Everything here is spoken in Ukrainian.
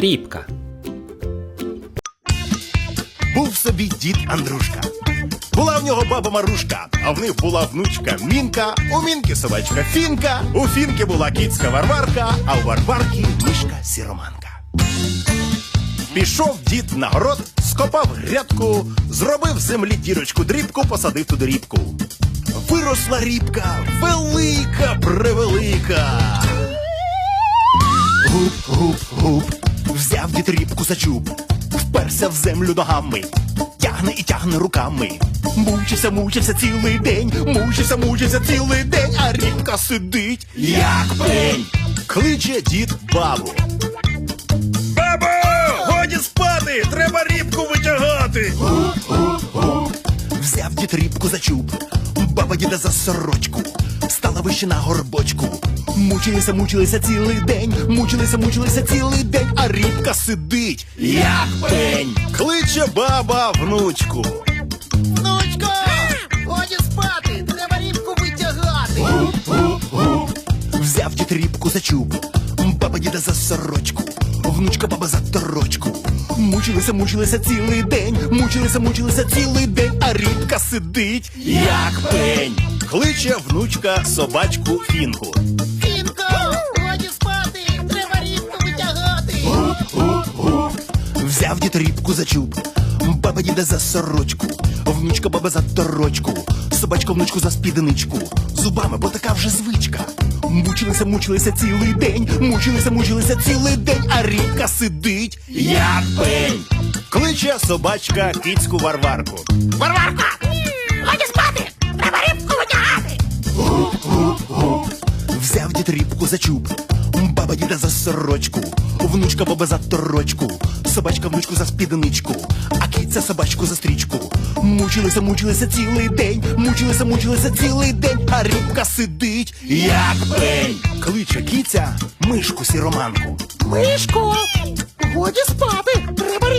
Рібка. Був собі дід Андрушка. Була в нього баба Марушка, а в них була внучка Мінка, у Мінки собачка Фінка, у Фінки була кіцька Варварка, а у Варварки мишка Сіроманка. Пішов дід на город, скопав грядку, зробив землі дірочку дрібку, посадив туди рібку. Виросла рібка, велика, превелика. Взяв дід рібку за чуб, вперся в землю ногами, тягне і тягне руками. Мучився, мучився цілий день, мучився, мучився цілий день, а рібка сидить, як пень. Кличе дід бабу. Бабо! Годі спати! Треба рібку витягати! Взяв дід рібку за чуб, баба діда за сорочку, стала вище на горбочку. Мучилися, мучилися цілий день, мучилися, мучилися цілий день, а рібка сидить, як пень. Кличе баба внучку. Внучко! Годі спати! Треба рібку витягати! Взяв дід рібку за чуб, баба діда за сорочку, внучка баба за торочку. Мучилися, мучилися цілий день, мучилися, мучилися цілий день, а рібка сидить, як пень. Кличе внучка собачку фінку. Взяв дід рібку за чуб, баба діда за сорочку, внучка баба за торочку, собачка внучку за спідничку, зубами, бо така вже звичка. Мучилися, мучилися цілий день, мучилися, мучилися цілий день, а рібка сидить, як пень. Кличе собачка кіцьку Варварку. Варварка! Годі спати! Треба рібку витягати! Взяв дід рібку за чуб, діда за сорочку, внучка баба за торочку, собачка внучку за спідничку, а кітця собачку за стрічку. Мучилися, мучилися цілий день, мучилися, мучилися цілий день, а рібка сидить, як пень. Кличе кіця мишку сіроманку. Мишко! Годі спати! Треба